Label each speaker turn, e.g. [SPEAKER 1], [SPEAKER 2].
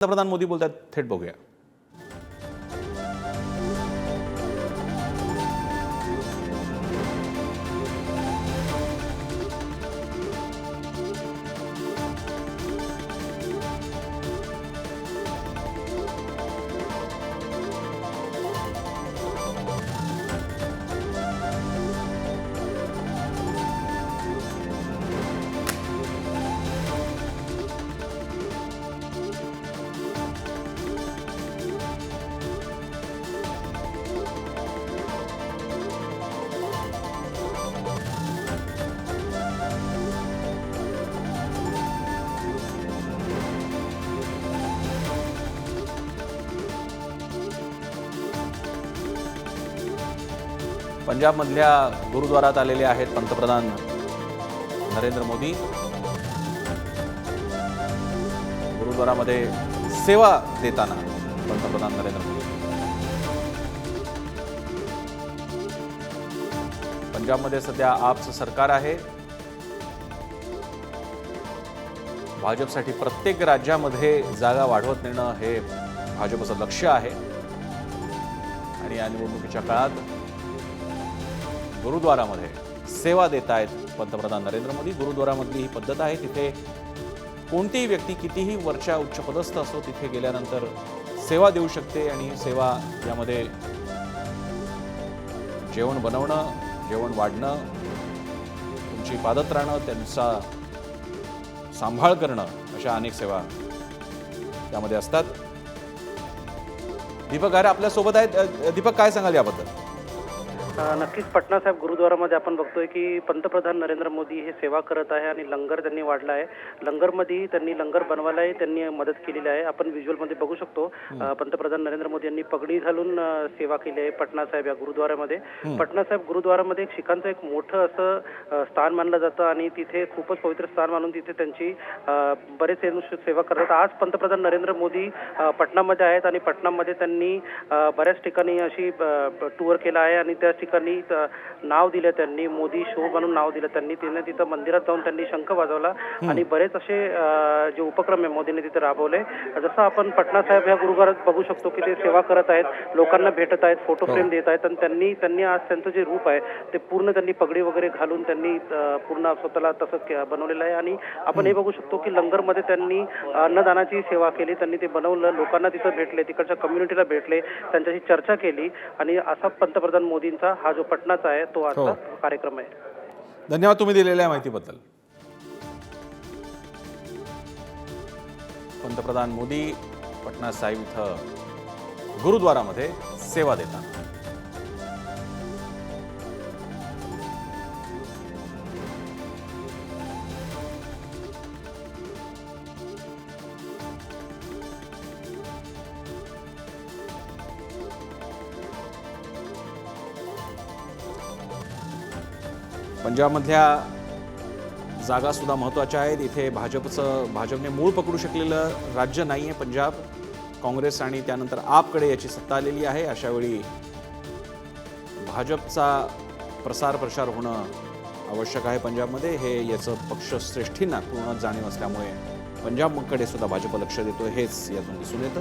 [SPEAKER 1] पंतप्रधान मोदी बोलतात थेट बघूया. पंजाबमधल्या गुरुद्वारात आलेले आहेत पंतप्रधान नरेंद्र मोदी. गुरुद्वारामध्ये सेवा देताना पंतप्रधान नरेंद्र मोदी. पंजाबमध्ये सध्या आपचं सरकार आहे. भाजपसाठी प्रत्येक राज्यामध्ये जागा वाढवत नेणं हे भाजपचं लक्ष आहे. आणि या निवडणुकीच्या काळात गुरुद्वारामध्ये सेवा देत आहेत पंतप्रधान नरेंद्र मोदी. गुरुद्वारामधली ही पद्धत आहे तिथे कोणतीही व्यक्ती कितीही वरच्या उच्चपदस्थ असो तिथे गेल्यानंतर सेवा देऊ शकते आणि सेवा यामध्ये जेवण बनवणं जेवण वाढणं तुमची पादत राहणं त्यांचा सांभाळ करणं अशा अनेक सेवा त्यामध्ये असतात. दीपक गारे आपल्यासोबत आहेत. दीपक काय सांगाल याबद्दल?
[SPEAKER 2] नक्कीच पटना साहेब गुरुद्वारामध्ये आपण बघतोय की पंतप्रधान नरेंद्र मोदी हे सेवा करत आहे आणि लंगर त्यांनी वाढला आहे. लंगरमध्ये त्यांनी लंगर बनवायलाही त्यांनी मदत केलेली आहे. आपण व्हिज्युअलमध्ये बघू शकतो पंतप्रधान नरेंद्र मोदी यांनी पगडी घालून सेवा केली आहे पटना साहेब या गुरुद्वारामध्ये. पटना साहेब गुरुद्वारामध्ये एक शिखांचं एक मोठं असं स्थान मानलं जातं आणि तिथे खूपच पवित्र स्थान मानून तिथे त्यांची बरेच सेवा करतात. आज पंतप्रधान नरेंद्र मोदी पटनामध्ये आहेत आणि पटनामध्ये त्यांनी बऱ्याच ठिकाणी अशी टूर केला आहे आणि त्या ठिकाणी अ, नाव दिलं त्यांनी मोदी शो म्हणून नाव दिलं त्यांनी तिने तिथं मंदिरात जाऊन त्यांनी शंख वाजवला. आणि बरेच असे जे उपक्रम आहे मोदीने तिथे राबवले. जसं आपण पटना साहेब या गुरुद्वारात बघू शकतो की ते सेवा करत आहेत लोकांना भेटत आहेत फोटो फ्रेम देत आहेत. आणि त्यांनी त्यांनी आज त्यांचं जे रूप आहे ते पूर्ण त्यांनी पगडी वगैरे घालून त्यांनी पूर्ण स्वतःला तसं बनवलेलं आहे. आणि आपण हे बघू शकतो की लंगरमध्ये त्यांनी अन्नदानाची सेवा केली. त्यांनी ते बनवलं लोकांना तिथं भेटले तिकडच्या कम्युनिटीला भेटले त्यांच्याशी चर्चा केली. आणि असा पंतप्रधान मोदींचा हा जो पटनाचा आहे तो आजचा
[SPEAKER 1] हो.
[SPEAKER 2] कार्यक्रम आहे.
[SPEAKER 1] धन्यवाद तुम्ही दिलेल्या माहितीबद्दल. पंतप्रधान मोदी पटना साहिब इथं गुरुद्वारामध्ये सेवा देतात. पंजाबमधल्या जागासुद्धा महत्त्वाच्या आहेत. इथे भाजपचं भाजपने मूळ पकडू शकलेलं राज्य नाही आहे पंजाब. काँग्रेस आणि त्यानंतर आपकडे याची सत्ता आलेली आहे. अशावेळी भाजपचा प्रसार प्रसार होणं आवश्यक आहे पंजाबमध्ये. हे याचं पक्षश्रेष्ठींना पूर्ण जाणीव असल्यामुळे पंजाबकडे सुद्धा भाजप लक्ष देतो हेच यातून दिसून येतं.